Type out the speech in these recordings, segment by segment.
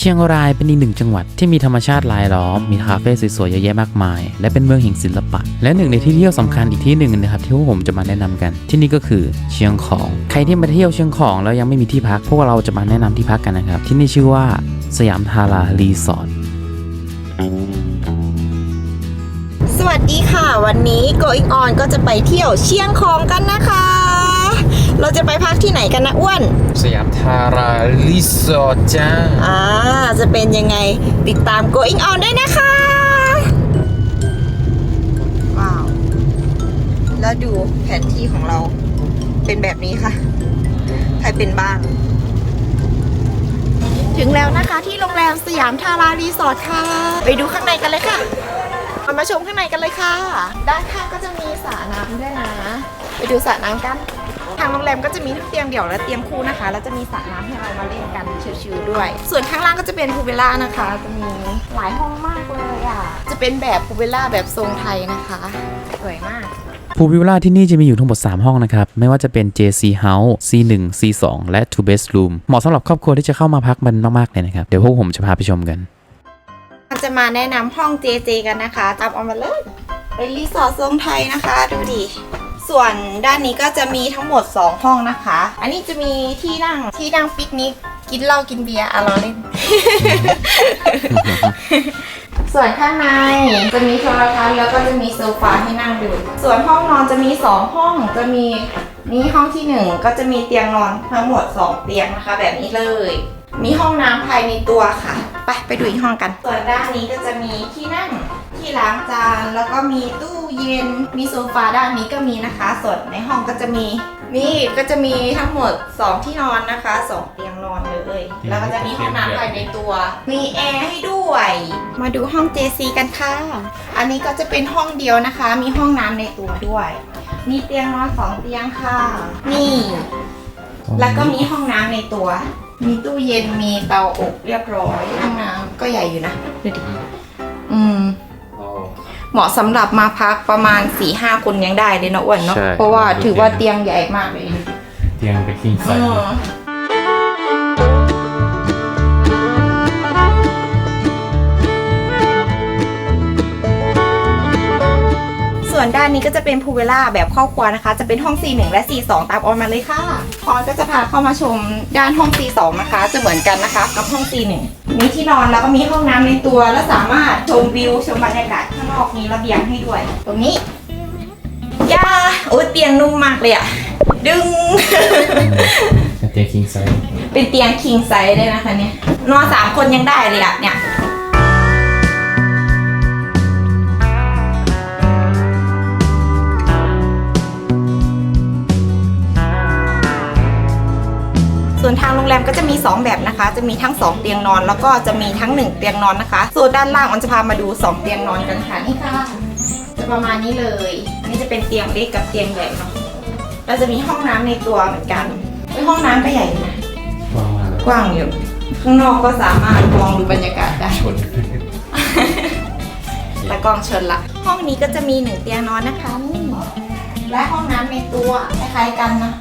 เชียงรายเป็นอีกหนึ่งจังหวัดที่มีธรรมชาติรายล้อม มีคาเฟ่สวยๆเยอะแยะมากมาย และเป็นเมืองแห่งศิลปะ และหนึ่งในที่เที่ยวสำคัญอีกที่หนึ่งนะครับที่พวกผมจะมาแนะนำกัน ที่นี่ก็คือเชียงของ ใครที่มาเที่ยวเชียงของแล้วยังไม่มีที่พัก พวกเราจะมาแนะนำที่พักกันนะครับ ที่นี่ชื่อว่าสยามทารารีสอร์ทสวัสดีค่ะ วันนี้ Going On ก็จะไปเที่ยวเชียงของกันนะคะ เราจะไปพักที่ไหนกันนะอ้วน สยามทารารีสอร์ทจ้า อ่า จะเป็นยังไงติดตาม Going On ได้นะคะ ว้าว แล้วดูแผนที่ของเราเป็นแบบนี้ค่ะ ใครเป็นบ้าง ถึงแล้วนะคะที่โรงแรมสยามทารารีสอร์ทค่ะ ไปดูข้างในกันเลยค่ะมามาชมข้างในกันเลยค่ะ ด้านข้างก็จะมีสระน้ำด้วยนะ ไปดูสระน้ำกัน ทางโรงแรมก็จะมีทั้งเตียงเดี่ยวและเตียงคู่นะคะ แล้วจะมีสระน้ำให้เรามาเล่นกันชิลๆด้วย ส่วนข้างล่างก็จะเป็นพูลวิลล่านะคะ จะมีหลายห้องมากเลยอะ จะเป็นแบบพูลวิลล่าแบบทรงไทยนะคะ สวยมากพูลวิลล่าที่นี่จะมีอยู่ทั้งหมด 3 ห้องนะครับ ไม่ว่าจะเป็น JC House C1 C2 และ Two Bedroom เหมาะสำหรับครอบครัวที่จะเข้ามาพักมันมากๆเลยนะครับ เดี๋ยวพวกผมจะพาไปชมกัน จะมาแนะนำห้อง JJ กันนะคะ ตามเอามาเลยเป็นรีสอร์ททรงไทยนะคะ ดูดิ ส่วนด้านนี้ก็จะมีทั้งหมด 2 ห้องนะคะ อันนี้จะมีที่นั่งที่นั่งปิกนิกกินเหล้ากินเบียร์อะเราเล่น ส่วนข้างในจะมีโทรทัศน์แล้วก็จะมีโซฟาให้นั่งดูส่วนห้องนอนจะมี 2 ห้องจะมีนี่ห้องที่ 1 ก็จะมีเตียงนอนทั้งหมด 2 เตียงนะคะ แบบนี้เลย มีห้องน้ำภายในตัวค่ะ ไปไปดูอีกห้องกัน ส่วนด้านนี้ก็จะมีที่นั่งที่ล้างจานแล้วก็มีตู้เย็น มีโซฟาด้านนี้ก็มีนะคะ ส่วนในห้องก็จะมี นี่ก็จะมีทั้งหมด 2 ที่นอนนะคะ 2 เตียงนอนเลย แล้วก็จะมีห้องน้ำภายในตัว มีแอร์ให้ด้วย มาดูห้อง JC กันค่ะ อันนี้ก็จะเป็นห้องเดียวนะคะ มีห้องน้ำในตัวด้วย มีเตียงนอนสองเตียงค่ะ นี่ แล้วก็มีห้องน้ำในตัว มีตู้เย็นมีเตาอบเรียบร้อยห้องน้ำก็ใหญ่อยู่นะดูดิอืมเหมาะสำหรับมาพักประมาณ4ี่ห้าคนยังได้เลยเนาะอ้วนเนาะใช่เพราะว่าถือว่าเตียงใหญ่มากเลยเตียงเป็นคิงไซอืส์ ส่วนด้านนี้ก็จะเป็นพูลเวล่าแบบครอบครัวนะคะ จะเป็นห้อง C1 และ C2 ตามออนมาเลยค่ะออนก็จะพาเข้ามาชมด้านห้อง C2 นะคะ จะเหมือนกันนะคะกับห้อง C1 มีที่นอนแล้วก็มีห้องน้ำในตัว และสามารถชมวิวชมบรรยากาศข้างนอกมีระเบียงให้ด้วย ตรงนี้ยาโอ้ยเตียงนุ่มมากเลยอะดึงเตียงคิงไซส์เป็นเตียง king size เลยนะคะเนี่ยนอนสามคนยังได้เลยอะเนี่ย ส่วนทางโรงแรมก็จะมี 2 แบบนะคะ จะมีทั้ง 2 เตียงนอน แล้วก็จะมีทั้ง 1 เตียงนอนนะคะ ส่วนด้านล่างมันจะพามาดู 2 เตียงนอนกันค่ะนี่ค่ะจะประมาณนี้เลย อันนี้จะเป็นเตียงเล็กกับเตียงใหญ่เนาะเราจะมีห้องน้ำในตัวเหมือนกันเฮ้ยห้องน้ำก็ใหญ่อยู่นะกว้างมากเลยกว้างอยู่ข้างนอกก็สามารถมองดูบรรยากาศได้ชนและกล้องเชิญละห้องนี้ก็จะมีหนึ่งเตียงนอนนะคะนี่และห้องน้ำในตัวคล้ายๆกันนะ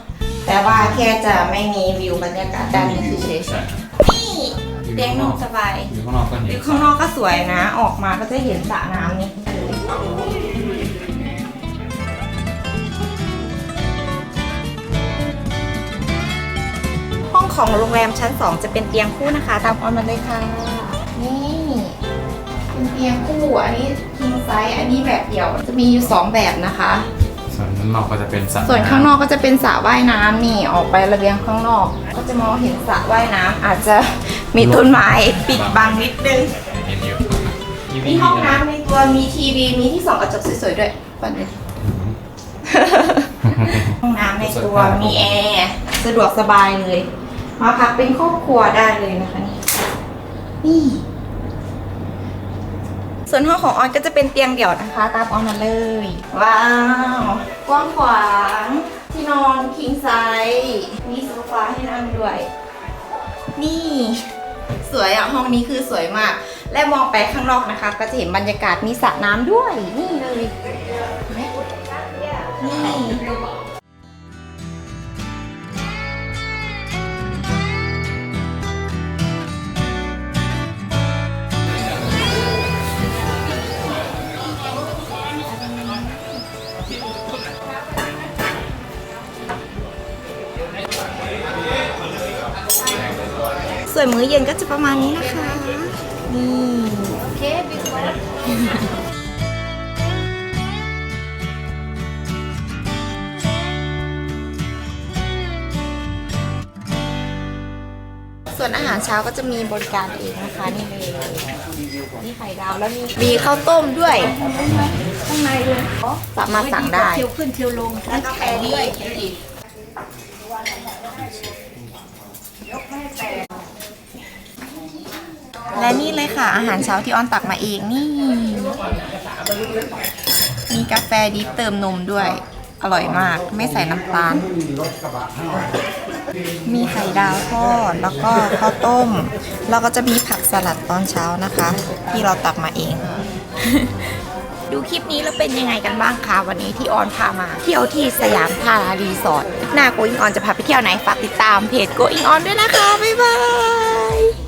แต่ว่าแค่จะไม่มีวิวบรรยากาศด้านนี้เฉยใช่ๆนี่เตียงนุ่มสบาย อยู่ข้างนอกก็เห็อนยู่ข้างนอกก็สวยนะ ออกมาก็จะเห็นสระน้ำนี่ห้องของโรงแรมชั้น 2 จะเป็นเตียงคู่นะคะ ตามออนมาเลยค่ะ นี่ เป็นเตียงคู่ อันนี้ king size อันนี้แบบเดี่ยว จะมีอยู่ 2 แบบนะคะ ส่วนข้างนอกก็จะเป็นสระส่วนข้างนอกก็จะเป็นสระว่ายน้ำนี่ออกไประเบียงข้างนอก ก็จะมองเห็นสระว่ายน้ำอาจจะมีต้นไม้ปิดบังนิดนึงเห็นอยู่มีห้องน้ำในตัวมีทีวีมีที่ส่องกระจกสวยๆด้วยปันเลยห้องน้ำในตัวมีแอร์สะดวกสบายเลย มาพักเป็นครอบครัวได้เลยนะคะนี่นี่ ส่วนห้องของออนก็จะเป็นเตียงเดี่ยวนะคะ ตามออนมาเลย ว้าว กว้างขวาง ที่นอนคิงไซส์มีโซฟาให้นั่งด้วย นี่ สวยอะห้องนี้คือสวยมาก และมองไปข้างนอกนะคะ ก็จะเห็นบรรยากาศมีสระน้ำด้วย นี่เลยนี่ ส่วนมื้อเย็นก็จะประมาณนี้นะคะ นี่โอเคบิ๊กส่วนอาหารเช้าก็จะมีบริการเองนะคะนี่เลยนี่ไข่ดาวแล้วมีมีข้าวต้มด้วยข้างในเลยสามารถสั่งได้เที่ยวขึ้นเที่ยวลงแล้วก็แข็งด้วย และนี่เลยค่ะ อาหารเช้าที่ออนตักมาเองนี่ มีกาแฟดิฟเติมนมด้วย อร่อยมาก ไม่ใส่น้ำตาล มีไข่ดาวทอด แล้วก็ข้าวต้ม แล้วก็จะมีผักสลัดตอนเช้านะคะ ที่เราตักมาเอง ดูคลิปนี้แล้วเป็นยังไงกันบ้างคะวันนี้ที่ออนพามา เที่ยวที่สยามพารารีสอร์ทหน้าโกอิงออนจะพาไปเที่ยวไหนฝากติดตามเพจโกอิงออนด้วยนะคะ บ๊ายบาย